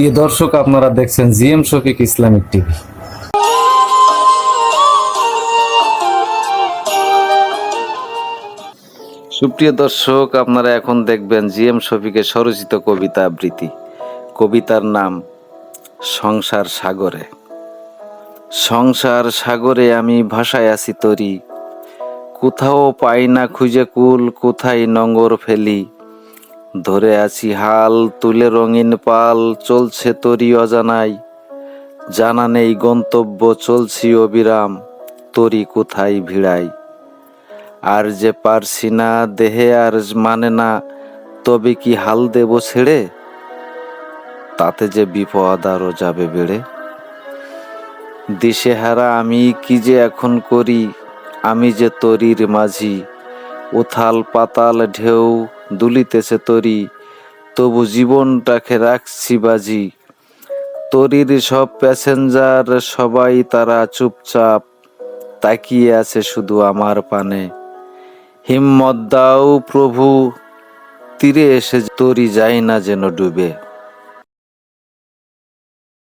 প্রিয় দর্শক, আপনারা দেখছেন জিএম শফিক ইসলামিক টিভি। সুপ্রিয় দর্শক, আপনারা এখন দেখবেন জিএম শফিকের স্বরচিত কবিতা আবৃত্তি। কবিতার নাম, সংসার সাগরে। সংসার সাগরে আমি ভাসায় আছি তরি। কোথাও পাই না খুঁজে কুল, কোথায় নঙ্গর ফেলি। ধরে আছি হাল তুলে রঙিন পাল, চলছে তরি অজানাই। জানা নেই গন্তব্য, চলছি অবিরাম, তরি কোথায় ভিড়াই। আর যে পারছি না, দেহে আর মানে না, তবে কি হাল দেব ছেড়ে? তাতে যে বিপদ আরও যাবে বেড়ে? দিশেহারা আমি কি যে এখন করি? আমি যে তরির মাঝি, উথাল পাতাল ঢেউ দুলিতেছে তরি, তবু জীবনটাকে রাখছি বাজি। তরির সব প্যাসেঞ্জার সবাই তারা চুপচাপ তাকিয়ে আছে শুধু আমার পানে। হিম্মত দাও প্রভু, তীরে এসে তরি যায় না যেন ডুবে।